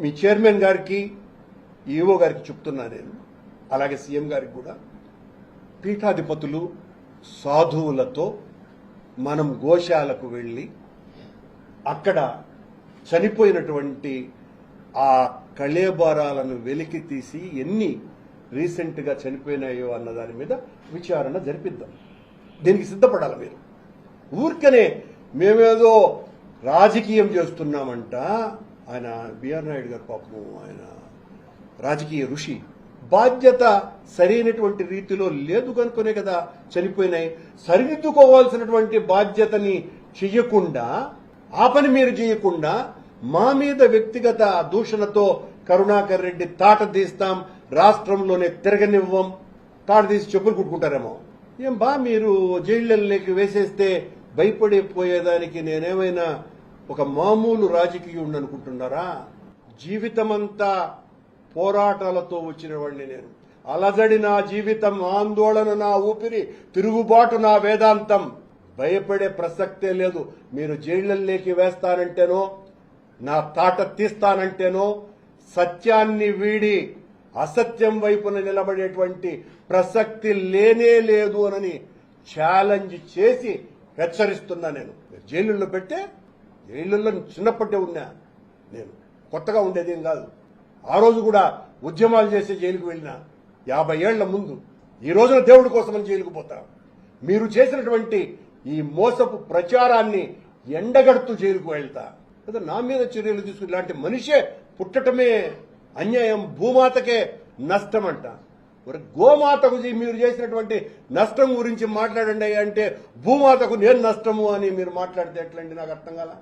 మీ chairman గారికి EO గారికి చెప్తున్నా నేను. అలాగే సీఎం గారికి కూడా. పీఠాధిపతులు సాధువులతో మనం గోశాలకు వెళ్ళి అక్కడ చనిపోయినటువంటి ఆ కళేబరాలను వెలికి తీసి ఎన్ని రీసెంట్గా చనిపోయినాయో అన్న దాని మీద విచారణ జరిపిద్దాం. దీనికి సిద్ధపడాలి మీరు. ఊరికనే మేమేదో రాజకీయం చేస్తున్నామంట ఆయన బిఆర్ నాయుడు గారు పాపము ఆయన రాజకీయ ఋషి. బాధ్యత సరైనటువంటి రీతిలో లేదు కనుకునే కదా చనిపోయినాయి. సరిదిద్దుకోవాల్సినటువంటి బాధ్యతని చెయ్యకుండా ఆ పని మీరు చేయకుండా మా మీద వ్యక్తిగత దూషణతో కరుణాకర్ రెడ్డి తాట తీస్తాం రాష్ట్రంలోనే తిరగనివ్వం. తాట తీసి చెప్పులు కుట్టుకుంటారేమో. ఏం బా మీరు జైళ్ళకి వేసేస్తే భయపడిపోయేదానికి నేనేమైనా ఒక మామూలు రాజకీయుడు అనుకుంటున్నారా జీవితమంతా పోరాటాలతో వచ్చిన వాడిని నేను. అలజడి నా జీవితం ఆందోళన నా ఊపిరి తిరుగుబాటు నా వేదాంతం. భయపడే ప్రసక్తే లేదు. మీరు జైళ్ళలోకి వేస్తానంటేనో నా తాట తీస్తానంటేనో సత్యాన్ని వీడి అసత్యం వైపున నిలబడేటువంటి ప్రసక్తి లేనే లేదు అనని ఛాలెంజ్ చేసి హెచ్చరిస్తున్నా నేను. జైలులో పెట్టే జైళ్ళల్లో చిన్నప్పటే ఉన్నా. నేను కొత్తగా ఉండేదేం కాదు. ఆ రోజు కూడా ఉద్యమాలు చేసే జైలుకు వెళ్ళిన యాభై ఏళ్ళ ముందు ఈ రోజున దేవుడి కోసమని జైలుకు పోతా. మీరు చేసినటువంటి ఈ మోసపు ప్రచారాన్ని ఎండగడుతూ జైలుకు వెళ్తా. కదా నా మీద చర్యలు తీసుకుని ఇలాంటి మనిషే పుట్టటమే అన్యాయం భూమాతకే నష్టం మరి గోమాతకు మీరు చేసినటువంటి నష్టం గురించి మాట్లాడండి అంటే భూమాతకు నేను నష్టము అని మీరు మాట్లాడితే ఎట్లండి నాకు అర్థం కదా